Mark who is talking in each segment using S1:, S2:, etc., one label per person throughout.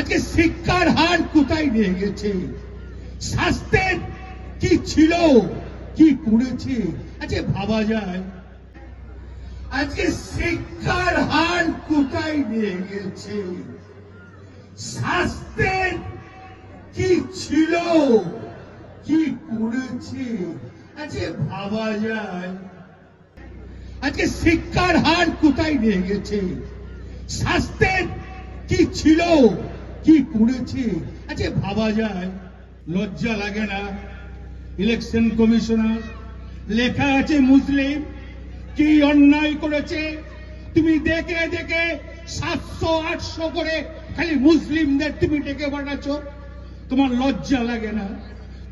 S1: আজকে শিক্ষার হার কোথায় নিয়ে গেছে? স্বাস্থ্যের কি ছিল? কি করেছে? আজকে ভাবা যায়। আজকে শিক্ষার হার কোথায় নিয়ে গেছে? স্বাস্থ্যের কি ছিল? কি করেছে? আজকে ভাবা যায়। আজকে শিক্ষার হার কোথায় নিয়ে গেছে? স্বাস্থ্যের কি ছিল? কি করেছে? আজকে ভাবা যায়। লজ্জা লাগে না। ইলেকশন কমিশনার, লেখা আছে মুসলিম, কি অন্যায় করেছে? তুমি দেখে দেখে সাতশো, আটশো করে খালি মুসলিমদের তুমি ডেকে পাঠাচ্ছ। তোমার লজ্জা লাগে না?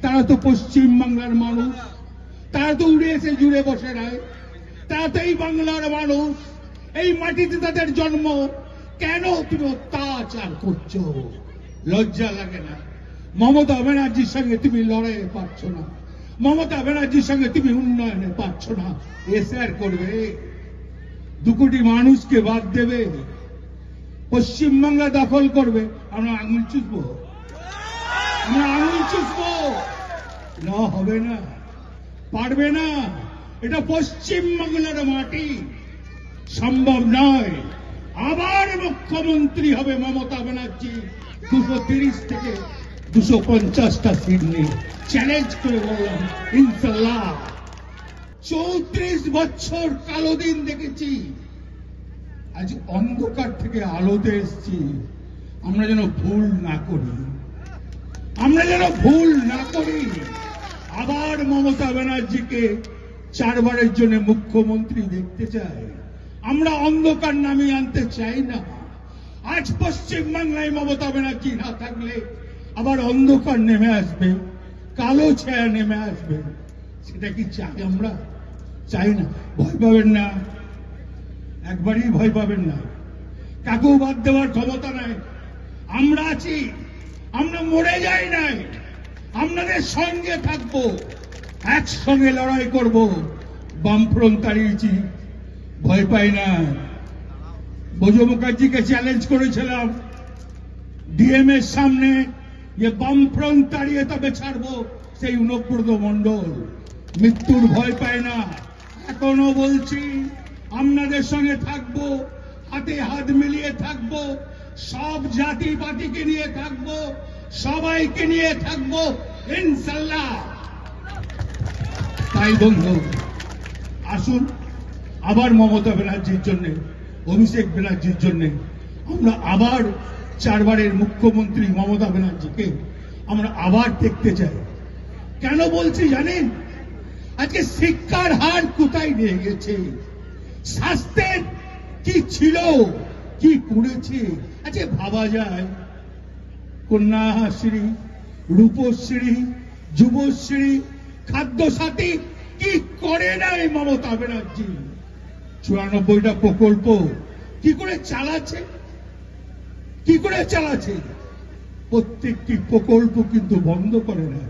S1: তারা তো পশ্চিম বাংলার মানুষ। তারা তো উড়ে এসে জুড়ে বসে নাই তারা তো এই বাংলার মানুষ। এই মাটিতে তাদের জন্ম। কেন তুমি অত্যাচার করছ? লজ্জা লাগে না। মমতা ব্যানার্জির সঙ্গে তুমি লড়াইয়ে পারছ না। মমতা ব্যানার্জির সঙ্গে তুমি উন্নয়নে পারছ না। এসআর করবে। দু কোটি মানুষকে বাদ দেবে। পশ্চিমবাংলা দখল করবে। আমরা আঙুল চুষবো। আমরা আঙুল চুষবো। না, হবে না। পারবে না। এটা পশ্চিমবাংলার মাটি। সম্ভব নয়। আবার মুখ্যমন্ত্রী হবে মমতা ব্যানার্জি। দুশো তিরিশ থেকে দুশো পঞ্চাশটা সিট নিয়ে চ্যালেঞ্জ করে বললাম, ইনশাল্লাহ। চৌত্রিশ বছর কালো দিন দেখেছি। আজ অন্ধকার থেকে আলোতে এসছি। আমরা যেন ভুল না করি। আমরা যেন ভুল না করি। আবার মমতা ব্যানার্জিকে চারবারের জন্য মুখ্যমন্ত্রী দেখতে চাই। আমরা অন্ধকার নামিয়ে আনতে চাই না। আজ পশ্চিম বাংলায় মমতা ব্যানার্জি না থাকলে আবার অন্ধকার নেমে আসবে, কালো ছায়া নেমে আসবে। সেটা কি চাই আমরা? চাই না। ভয় পাবেন না। একবারই ভয় পাবেন না। কাকেও বাদ দেওয়ার ক্ষমতা নাই। আমরা আছি। আমরা মরে যাই নাই। আপনাদের সঙ্গে থাকব। একসঙ্গে লড়াই করব। বামফ্রন্ট তাড়িয়েছি ভয় পাই না। বোঝো মুখার্জিকে চ্যালেঞ্জ করেছিলাম। ডিএম এর সামনে যে বামফ্রন্ট তাড়িয়ে তবে ছাড়বো সেই অনুব্রত মন্ডল মৃত্যুর ভয় পায় না। এখনও বলছি, আপনাদের সঙ্গে থাকব, হাতে হাত মিলিয়ে থাকব, সব জাতি পাতিকে নিয়ে থাকব, সবাইকে নিয়ে থাকব ইনশাল্লাহ তাই বন্ধু, আসুন। আবার মমতা ব্যানার্জির জন্য, অভিষেক ব্যানার্জির জন্য, আমরা আবার চারবারের মুখ্যমন্ত্রী মমতা ব্যানার্জিকে আমরা আবার দেখতে চাই। কেন বলছি জানেন? আজকে শিক্ষার হার কোথায় নিয়ে গেছে? স্বাস্থ্যের কি ছিল, কি করেছে? আজকে ভাবা যায়। কন্যাশ্রী, রূপশ্রী, যুবশ্রী, খাদ্যসাথী কি করে নাই মমতা ব্যানার্জি? চুরানব্বইটা প্রকল্প কি করে চালাচ্ছে? কি করে চালাচ্ছে? প্রত্যেকটি প্রকল্প কিন্তু বন্ধ করে না